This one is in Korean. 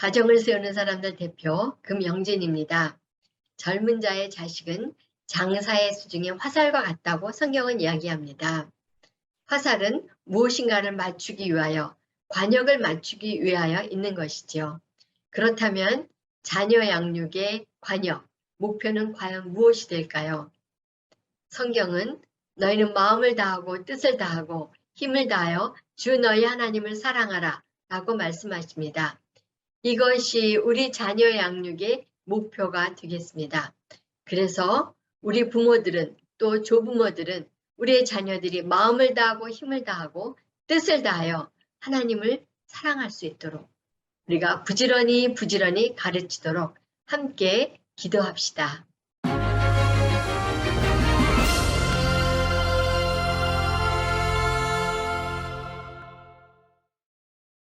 가정을 세우는 사람들 대표 금영진입니다. 젊은 자의 자식은 장사의 수중에 화살과 같다고 성경은 이야기합니다. 화살은 무엇인가를 맞추기 위하여 관역을 맞추기 위하여 있는 것이지요. 그렇다면 자녀 양육의 관역, 목표는 과연 무엇이 될까요? 성경은 너희는 마음을 다하고 뜻을 다하고 힘을 다하여 주 너희 하나님을 사랑하라 라고 말씀하십니다. 이것이 우리 자녀 양육의 목표가 되겠습니다. 그래서 우리 부모들은 또 조부모들은 우리의 자녀들이 마음을 다하고 힘을 다하고 뜻을 다하여 하나님을 사랑할 수 있도록 우리가 부지런히 부지런히 가르치도록 함께 기도합시다.